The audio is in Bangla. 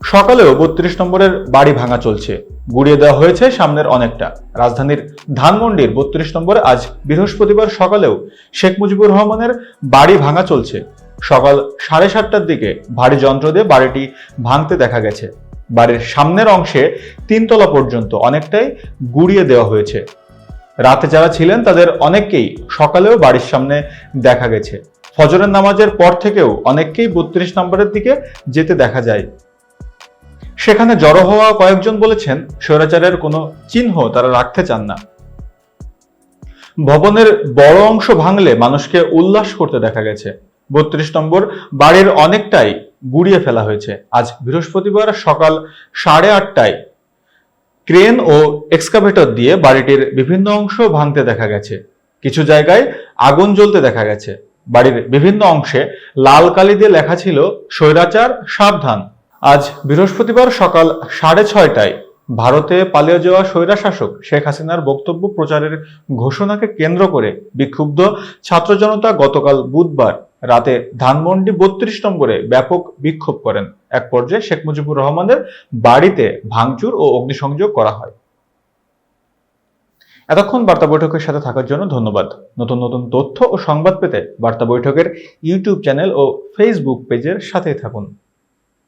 সকালেও বত্রিশ নম্বরের বাড়ি ভাঙা চলছে। গুড়িয়ে দেওয়া হয়েছে সামনের অনেকটা। রাজধানীর ধানমন্ডির বত্রিশ নম্বরে আজ বৃহস্পতিবার সকালেও শেখ মুজিবুর রহমানের বাড়ি ভাঙা চলছে। সকাল সাড়ে সাতটার দিকে ভারী যন্ত্র দিয়ে বাড়িটি ভাঙতে দেখা গেছে। বাড়ির সামনের অংশে তিনতলা পর্যন্ত অনেকটাই গুড়িয়ে দেওয়া হয়েছে। রাতে যারা ছিলেন তাদের অনেককেই সকালেও বাড়ির সামনে দেখা গেছে। ফজরের নামাজের পর থেকেও অনেককেই বত্রিশ নম্বরের দিকে যেতে দেখা যায়। সেখানে জড়ো হওয়া কয়েকজন বলেছেন স্বৈরাচারের কোনো চিহ্ন তারা রাখতে চান না। ভবনের বড় অংশ ভাঙলে মানুষকে উল্লাস করতে দেখা গেছে। বত্রিশ নম্বর বাড়ির অনেকটাই গুড়িয়ে ফেলা হয়েছে। আজ বৃহস্পতিবার সকাল সাড়ে আটটায় ক্রেন ও এক্সকাভেটর দিয়ে বাড়িটির বিভিন্ন অংশ ভাঙতে দেখা গেছে। কিছু জায়গায় আগুন জ্বলতে দেখা গেছে। বাড়ির বিভিন্ন অংশে লাল কালি দিয়ে লেখা ছিল, স্বৈরাচার সাবধান। আজ বৃহস্পতিবার সকাল সাড়ে ছয়টায় ভারতে পালিয়ে যাওয়া স্বৈরা শাসক শেখ হাসিনার বক্তব্য প্রচারের ঘোষণাকে কেন্দ্র করে বিক্ষুব্ধ ছাত্র জনতা গতকাল বুধবার রাতে ধানমন্ডি বত্রিশ নম্বরে ব্যাপক বিক্ষোভ করেন। এক পর্যায়ে শেখ মুজিবুর রহমানের বাড়িতে ভাঙচুর ও অগ্নিসংযোগ করা হয়। এতক্ষণ বার্তা বৈঠকের সাথে থাকার জন্য ধন্যবাদ। নতুন নতুন তথ্য ও সংবাদ পেতে বার্তা বৈঠকের ইউটিউব চ্যানেল ও ফেসবুক পেজের সাথেই থাকুন।